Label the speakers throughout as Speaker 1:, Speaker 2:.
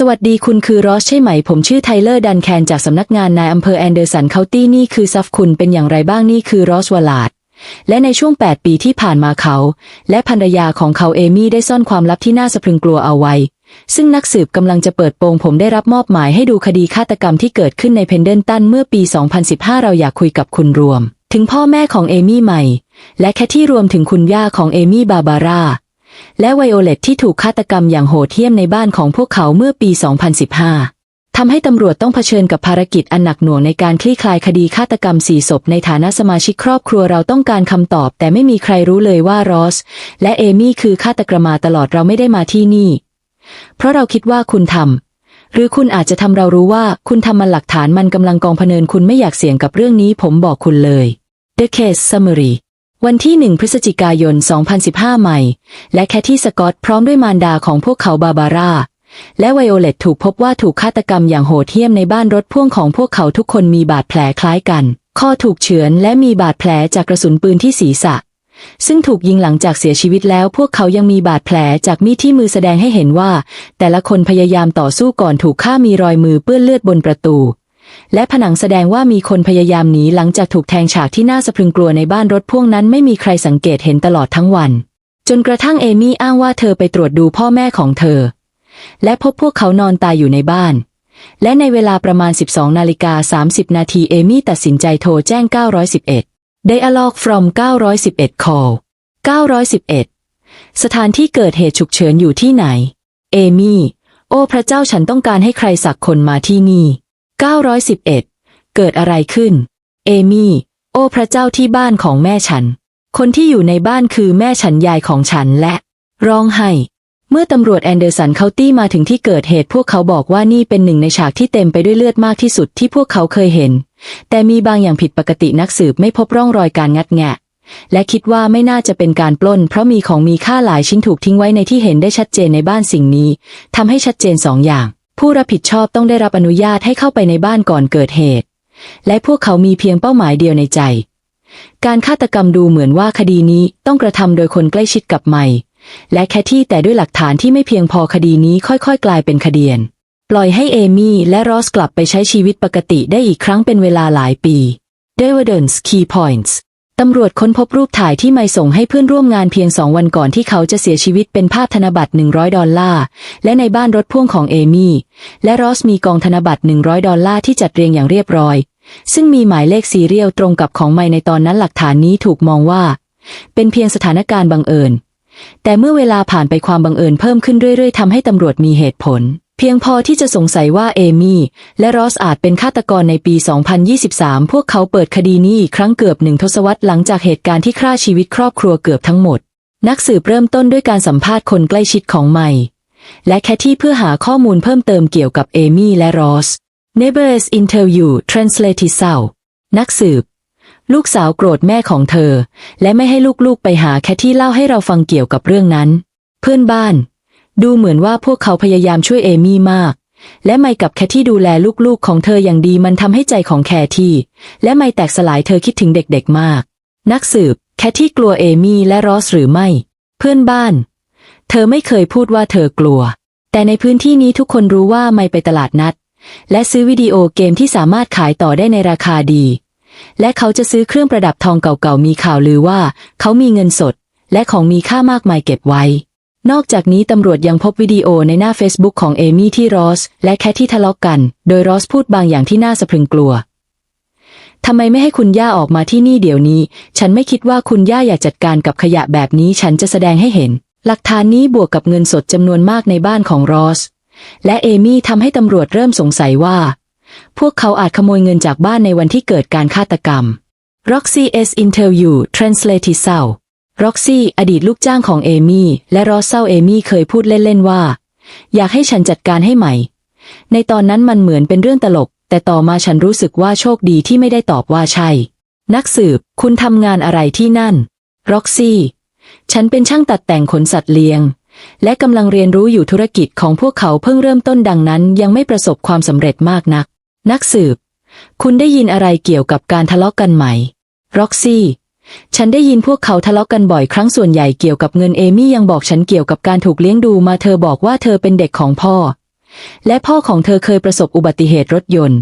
Speaker 1: สวัสดีคุณคือรอสใช่ไหม ผมชื่อไทเลอร์ดันแคนจากสำนักงานนายอำเภอแอนเดอร์สันเคาน์ตี้นี่คือซัฟคุณเป็นอย่างไรบ้างนี่คือรอสวลาดและในช่วง 8 ปีที่ผ่านมาเขา และภรรยาของเขาเอมี่ได้ซ่อนความลับที่น่าสะพรึงกลัวเอาไว้ ซึ่งนักสืบกำลังจะเปิดโปงผมได้รับมอบหมายให้ดูคดีฆาตกรรมที่เกิดขึ้นในเพนเดนตันเมื่อปี 2015 เราอยากคุยกับคุณรวม ถึงพ่อแม่ของเอมี่ใหม่ และแคทที่รวมถึงคุณย่าของเอมี่บาบาร่า และไวโอเลตที่ถูกฆาตกรรมอย่างโหดเหี้ยมในบ้านของพวกเขาเมื่อปี 2015 ทำให้ตำรวจต้องเผชิญกับภารกิจอันหนักหน่วงในการคลี่คลายคดีฆาตกรรมสี่ศพในฐานะสมาชิกครอบครัวเราต้องการคำตอบ แต่ไม่มีใครรู้เลยว่ารอส และเอมี่คือฆาตกรมาตลอดเราไม่ได้มาที่นี่ เพราะเราคิดว่าคุณทำหรือคุณอาจจะทำเรารู้ว่าคุณทำมันหลักฐานมันกำลังกองพเนินคุณไม่อยากเสี่ยงกับเรื่องนี้ผมบอกคุณเลย The Case Summary วันที่ 1 พฤศจิกายน 2015 ใหม่ และแคทที่สกอตพร้อมด้วยมารดาของพวกเขาบาบาร่า และไวโอเลตถูกพบว่าถูกฆาตกรรมอย่างโหดเหี้ยมในบ้านรถพ่วงของพวกเขาทุกคนมีบาดแผลคล้ายกัน ข้อถูกเฉือนและมีบาดแผลจากกระสุนปืนที่ศีรษะ ซึ่งถูกยิงหลังจากเสียชีวิตแล้ว พวกเขายังมีบาดแผลจากมีดที่มือแสดงให้เห็นว่า แต่ละคนพยายามต่อสู้ก่อนถูกฆ่ามีรอยมือเปื้อนเลือดบนประตู และผนังแสดงว่ามีคนพยายามหนีหลังจากถูกแทงฉากที่น่าสะพรึงกลัวในบ้านรถพ่วงนั้นไม่มีใครสังเกตเห็นตลอดทั้งวัน จนกระทั่งเอมี่อ้างว่าเธอไปตรวจดูพ่อแม่ของเธอ และพบพวกเขานอนตายอยู่ในบ้าน และในเวลาประมาณ 12นาฬิกา30 นาทีเอมี่ตัดสินใจโทรแจ้ง 911 Dialogue from 911 call 911 สถานที่เกิดเหตุฉุกเฉินอยู่ที่ไหน เอมี่ โอ้พระเจ้าฉันต้องการให้ใครสักคนมาที่นี่ 911 เกิดอะไรขึ้น เอมี่ โอ้พระเจ้าที่บ้านของแม่ฉัน คนที่อยู่ในบ้านคือแม่ฉันยายของฉันและ ร้องไห้ เมื่อตำรวจแอนเดอร์สันเคาตี้มาถึงที่เกิดเหตุพวกเขาบอกว่านี่เป็นหนึ่งในฉากที่เต็มไปด้วยเลือดมากที่สุดที่พวกเขาเคยเห็น แต่มีบางอย่างผิดปกตินักสืบไม่พบร่องรอยการงัดแงะและคิดว่าไม่น่าจะเป็นการปล้น เพราะมีของมีค่าหลายชิ้นถูกทิ้งไว้ในที่เห็นได้ชัดเจนในบ้านสิ่งนี้ทำให้ชัดเจนสองอย่าง ผู้รับผิดชอบต้องได้รับอนุญาตให้เข้าไปในบ้านก่อนเกิดเหตุ และพวกเขามีเพียงเป้าหมายเดียวในใจ การฆาตกรรมดูเหมือนว่าคดีนี้ต้องกระทำโดยคนใกล้ชิดกับใหม่และแคทที่แต่ด้วยหลักฐานที่ไม่เพียงพอคดีนี้ค่อยๆ กลายเป็นคดีนปล่อยให้เอมี่และรอสกลับไปใช้ชีวิตปกติได้อีกครั้งเป็นเวลาหลายปี Evidence Key Points ตำรวจค้นพบรูปถ่ายที่ไม่ส่งให้เพื่อนร่วมงานเพียงสองวันก่อนที่เขาจะเสียชีวิตเป็นภาพธนบัตร 100 ดอลลาร์และในบ้านรถพ่วงของเอมี่ และรอสมีกองธนบัตร 100 ดอลลาร์ที่จัดเรียงอย่างเรียบร้อย ซึ่งมีหมายเลขซีเรียลตรงกับของไมในตอนนั้นหลักฐานนี้ถูกมองว่า เป็นเพียงสถานการณ์บังเอิญ แต่เมื่อเวลาผ่านไปความบังเอิญเพิ่มขึ้นเรื่อยๆทำให้ตำรวจมีเหตุผล เพียงพอที่จะสงสัยว่าเอมี่และรอสอาจเป็นฆาตกรในปี 2023 พวกเขาเปิดคดีนี้อีกครั้งเกือบหนึ่งทศวรรษหลังจากเหตุการณ์ที่ฆ่าชีวิตครอบครัวเกือบทั้งหมด นักสืบเริ่มต้นด้วยการสัมภาษณ์คนใกล้ชิดของไมค์และแคทที่เพื่อหาข้อมูลเพิ่มเติมเกี่ยวกับเอมี่และรอส Neighbors Interview Translated s o u นักสืบ ลูกสาวโกรธแม่ของเธอ และไม่ให้ลูกๆไปหาแคทที่เล่าให้เราฟังเกี่ยวกับเรื่องนั้น เพื่อนบ้าน ดูเหมือนว่าพวกเขาพยายามช่วยเอมี่มาก และไมค์กับแคที่ดูแลลูกๆของเธออย่างดีมันทำให้ใจของแคที่ และไมค์แตกสลายเธอคิดถึงเด็กๆมาก นักสืบ แคที่กลัวเอมี่และรอสหรือไม่ เพื่อนบ้าน เธอไม่เคยพูดว่าเธอกลัว แต่ในพื้นที่นี้ทุกคนรู้ว่าไมค์ไปตลาดนัด และซื้อวิดีโอเกมที่สามารถขายต่อได้ในราคาดี และเขาจะซื้อเครื่องประดับทองเก่าๆมีข่าวลือว่า เขามีเงินสด และของมีค่ามากมายเก็บไว้ นอกจากนี้ตำรวจยังพบวิดีโอในหน้า Facebook ของเอมี่ที่รอส และแคทที่ทะเลาะกกัน โดยรอสพูดบางอย่างที่น่าสะพรึงกลัว ทำไมไม่ให้คุณย่าออกมาที่นี่เดี๋ยวนี้ ฉันไม่คิดว่าคุณย่าอยากจัดการกับขยะแบบนี้ฉันจะแสดงให้เห็น หลักฐานนี้บวกกับเงินสดจำนวนมากในบ้านของรอส และเอมี่ทำให้ตำรวจเริ่มสงสัยว่า พวกเขาอาจขโมยเงินจากบ้านในวันที่เกิดการฆาตกรรม Roxy S Interview Translated South Roxy อดีตลูกจ้างของเอมี่ และรอสเซาเอมี่เคยพูดเล่นๆว่า อยากให้ฉันจัดการให้ใหม่ ในตอนนั้นมันเหมือนเป็นเรื่องตลก แต่ต่อมาฉันรู้สึกว่าโชคดีที่ไม่ได้ตอบว่าใช่ นักสืบ คุณทำงานอะไรที่นั่น Roxy ฉันเป็นช่างตัดแต่งขนสัตว์เลี้ยง และกำลังเรียนรู้อยู่ธุรกิจของพวกเขาเพิ่งเริ่มต้นดังนั้น ยังไม่ประสบความสำเร็จมากนัก นักสืบ คุณได้ยินอะไรเกี่ยวกับการทะเลาะกันไหม Roxy ฉันได้ยินพวกเขาทะเลาะกันบ่อยครั้งส่วนใหญ่เกี่ยวกับเงินเอมี่ยังบอกฉันเกี่ยวกับการถูกเลี้ยงดูมาเธอบอกว่าเธอเป็นเด็กของพ่อ และพ่อของเธอเคยประสบอุบัติเหตุรถยนต์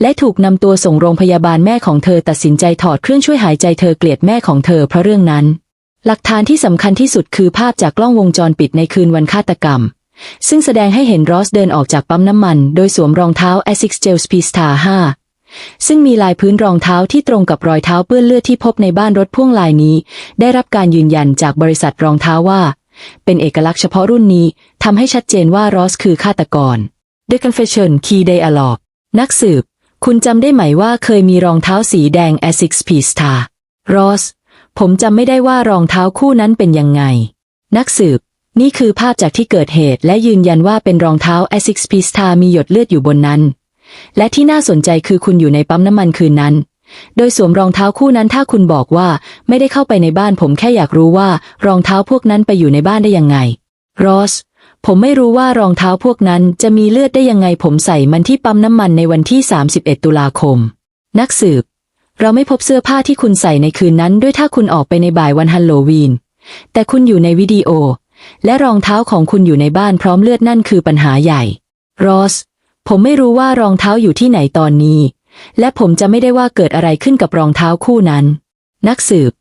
Speaker 1: และถูกนำตัวส่งโรงพยาบาลแม่ของเธอตัดสินใจถอดเครื่องช่วยหายใจเธอเกลียดแม่ของเธอเพราะเรื่องนั้น หลักฐานที่สำคัญที่สุดคือภาพจากกล้องวงจรปิดในคืนวันฆาตกรรม ซึ่งแสดงให้เห็นรอสเดินออกจากปั๊มน้ำมัน โดยสวมรองเท้า Asics Gel Speed Star 5 ซึ่งมีลายพื้นรองเท้าที่ตรงกับรอยเท้าเปื้อนเลือดที่พบในบ้านรถพ่วงลายนี้ ได้รับการยืนยันจากบริษัทรองเท้าว่า เป็นเอกลักษณ์เฉพาะรุ่นนี้ทำให้ชัดเจนว่ารอสคือฆาตกร The Confession Key Dialogue นักสืบ คุณจำได้ไหมว่าเคยมีรองเท้าสีแดง Asics Speed Star รอสผมจำไม่ได้ว่ารองเท้าคู่นั้นเป็นยังไง นักสืบ นี่คือภาพจากที่เกิดเหตุและยืนยันว่าเป็นรองเท้า Asics p i s t a มีหยดเลือดอยู่บนนั้น และที่น่าสนใจคือคุณอยู่ในปั๊มน้ำมันคืนนั้น โดยสวมรองเท้าคู่นั้นถ้าคุณบอกว่าไม่ได้เข้าไปในบ้านผมแค่อยากรู้ว่ารองเท้าพวกนั้นไปอยู่ในบ้านได้ยังไง รอส ผมไม่รู้ว่ารองเท้าพวกนั้นจะมีเลือดได้ยังไงผมใส่มันที่ปั๊มน้ำมันในวันที่ 31 ตุลาคม นักสืบ เราไม่พบเสื้อผ้าที่คุณใส่ในคืนนั้น ด้วยถ้าคุณออกไปในบ่ายวันฮัลโลวีน แต่คุณอยู่ในวิดีโอ และรองเท้าของคุณอยู่ในบ้านพร้อมเลือดนั่นคือปัญหาใหญ่ รอส ผมไม่รู้ว่ารองเท้าอยู่ที่ไหนตอนนี้ และผมจะไม่ได้ว่าเกิดอะไรขึ้นกับรองเท้าคู่นั้น นักสืบ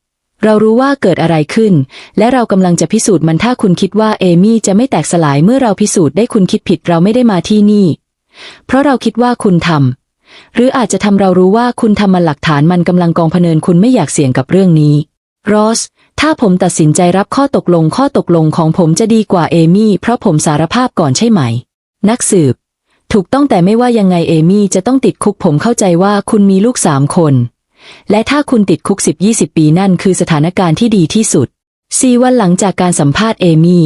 Speaker 1: เรารู้ว่าเกิดอะไรขึ้น และเรากำลังจะพิสูจน์มันถ้าคุณคิดว่าเอมี่จะไม่แตกสลายเมื่อเราพิสูจน์ได้คุณคิดผิดเราไม่ได้มาที่นี่ เพราะเราคิดว่าคุณทำหรืออาจจะทำเรารู้ว่าคุณทำมันหลักฐานมันกำลังกองพเนินคุณไม่อยากเสี่ยงกับเรื่องนี้รอสถ้าผมตัดสินใจรับข้อตกลงข้อตกลงของผมจะดีกว่าเอมี่เพราะผมสารภาพก่อนใช่ไหม นักสืบ ถูกต้องแต่ไม่ว่ายังไงเอมี่จะต้องติดคุกผมเข้าใจว่าคุณมีลูกสามคน และถ้าคุณติดคุกสิบยี่สิบปีนั่นคือสถานการณ์ที่ดีที่สุดสี่วันหลังจากการสัมภาษณ์เอมี่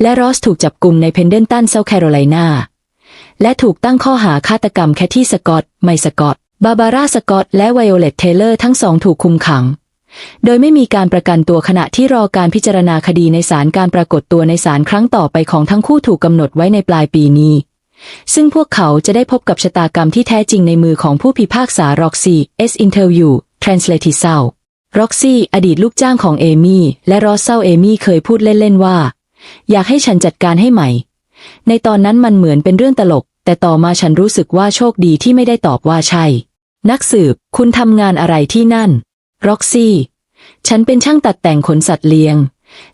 Speaker 1: และรอสถูกจับกลุ่มในเพนเดนตันเซาท์แคโรไลนาและถูกตั้งข้อหาฆาตกรรมแคทที่สกอตไมสกอต บาบาร่าสกอต และไวโอเลตเทเลอร์ทั้งสองถูกคุมขัง โดยไม่มีการประกันตัวขณะที่รอการพิจารณาคดีในศาลการปรากฏตัวในศาลครั้งต่อไปของทั้งคู่ถูกกำหนดไว้ในปลายปีนี้ ซึ่งพวกเขาจะได้พบกับชะตากรรมที่แท้จริงในมือของผู้พิพากษาร็อกซี่ S Interview Translate เศร้าร็อกซี่อดีตลูกจ้างของเอมี่และรอสเซาเอมี่เคยพูดเล่นๆว่า อยากให้ฉันจัดการให้ใหม่ ในตอนนั้นมันเหมือนเป็นเรื่องตลก แต่ต่อมาฉันรู้สึกว่าโชคดีที่ไม่ได้ตอบว่าใช่ นักสืบคุณทำงานอะไรที่นั่นร็อกซี่ ฉันเป็นช่างตัดแต่งขนสัตว์เลี้ยง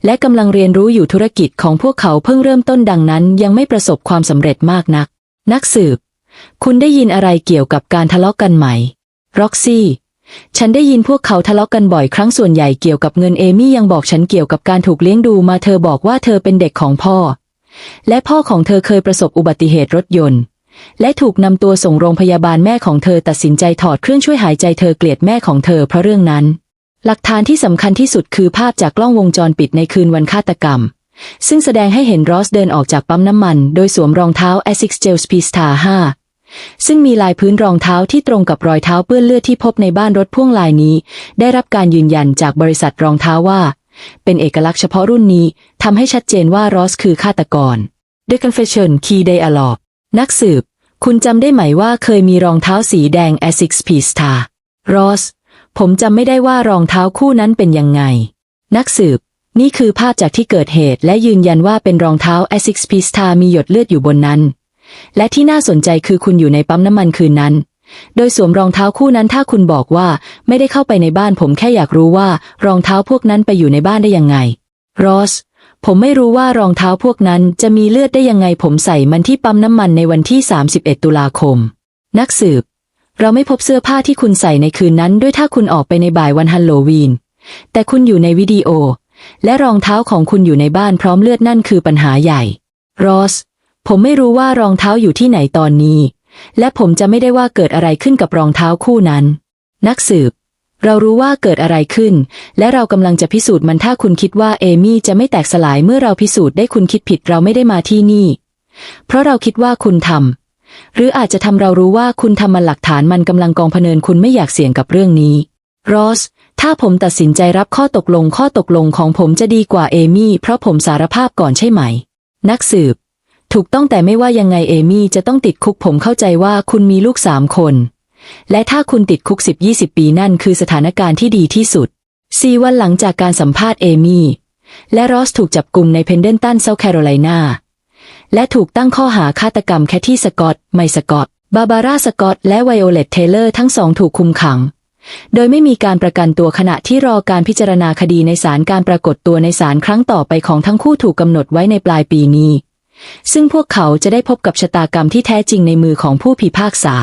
Speaker 1: และกำลังเรียนรู้อยู่ธุรกิจของพวกเขาเพิ่งเริ่มต้นดังนั้น ยังไม่ประสบความสำเร็จมากนัก นักสืบ คุณได้ยินอะไรเกี่ยวกับการทะเลาะกันไหมร็อกซี่ฉันได้ยินพวกเขาทะเลาะกันบ่อยครั้งส่วนใหญ่เกี่ยวกับเงินเอมี่ยังบอกฉันเกี่ยวกับการถูกเลี้ยงดูมาเธอบอกว่าเธอเป็นเด็กของพ่อ และพ่อของเธอเคยประสบอุบัติเหตุรถยนต์ และถูกนำตัวส่งโรงพยาบาลแม่ของเธอตัดสินใจถอดเครื่องช่วยหายใจเธอเกลียดแม่ของเธอเพราะเรื่องนั้น หลักฐานที่สำคัญที่สุดคือภาพจากกล้องวงจรปิดในคืนวันฆาตกรรม ซึ่งแสดงให้เห็นรอสเดินออกจากปั๊มน้ำมัน โดยสวมรองเท้า Asics Gel Speed Star 5ซึ่งมีลายพื้นรองเท้าที่ตรงกับรอยเท้าเปื้อนเลือดที่พบในบ้านรถพ่วงลายนี้ ได้รับการยืนยันจากบริษัทรองเท้าว่า เป็นเอกลักษณ์เฉพาะรุ่นนี้ทำให้ชัดเจนว่ารอสคือฆาตกร The Confession Key Dialogue นักสืบ คุณจำได้ไหมว่าเคยมีรองเท้าสีแดง Asics p i s t a รอส ผมจำไม่ได้ว่ารองเท้าคู่นั้นเป็นยังไง นักสืบ นี่คือภาพจากที่เกิดเหตุ และยืนยันว่าเป็นรองเท้า Asics p i s t a มีหยดเลือดอยู่บนนั้น และที่น่าสนใจคือคุณอยู่ในปั๊มน้ำมันคืนนั้น โดยสวมรองเท้าคู่นั้นถ้าคุณบอกว่าไม่ได้เข้าไปในบ้านผมแค่อยากรู้ว่ารองเท้าพวกนั้นไปอยู่ในบ้านได้ยังไง รอสผมไม่รู้ว่ารองเท้าพวกนั้นจะมีเลือดได้ยังไงผมใส่มันที่ปั๊มน้ำมันในวันที่ 31 ตุลาคม นักสืบ เราไม่พบเสื้อผ้าที่คุณใส่ในคืนนั้นด้วยถ้าคุณออกไปในบ่ายวันฮัลโลวีน แต่คุณอยู่ในวิดีโอ และรองเท้าของคุณอยู่ในบ้านพร้อมเลือดนั่นคือปัญหาใหญ่ รอส ผมไม่รู้ว่ารองเท้าอยู่ที่ไหนตอนนี้ และผมจะไม่ได้ว่าเกิดอะไรขึ้นกับรองเท้าคู่นั้น นักสืบ เรารู้ว่าเกิดอะไรขึ้น และเรากำลังจะพิสูจน์มันถ้าคุณคิดว่าเอมี่จะไม่แตกสลายเมื่อเราพิสูจน์ได้คุณคิดผิดเราไม่ได้มาที่นี่ เพราะเราคิดว่าคุณทำ หรืออาจจะทำเรารู้ว่าคุณทำมันหลักฐานมันกำลังกองพเนินคุณไม่อยากเสี่ยงกับเรื่องนี้รอสถ้าผมตัดสินใจรับข้อตกลงข้อตกลงของผมจะดีกว่าเอมี่ เพราะผมสารภาพก่อนใช่ไหม นักสืบ ถูกต้องแต่ไม่ว่ายังไงเอมี่จะต้องติดคุกผมเข้าใจว่าคุณมีลูกสามคน และถ้าคุณติดคุกสิบยี่สิบปีนั่นคือสถานการณ์ที่ดีที่สุดสี่วันหลังจากการสัมภาษณ์เอมี่ และรอสถูกจับกลุ่มในเพนเดนตันเซาท์แคโรไลนา และถูกตั้งข้อหาฆาตกรรมแคที่สกอต ไมสกอต บาบาร่าสกอต และไวโอเลตเทเลอร์ทั้งสองถูกคุมขัง โดยไม่มีการประกันตัวขณะที่รอการพิจารณาคดีในศาลการปรากฏตัวในศาลครั้งต่อไปของทั้งคู่ถูกกำหนดไว้ในปลายปีนี้ ซึ่งพวกเขาจะได้พบกับชะตากรรมที่แท้จริงในมือของผู้พิพากษา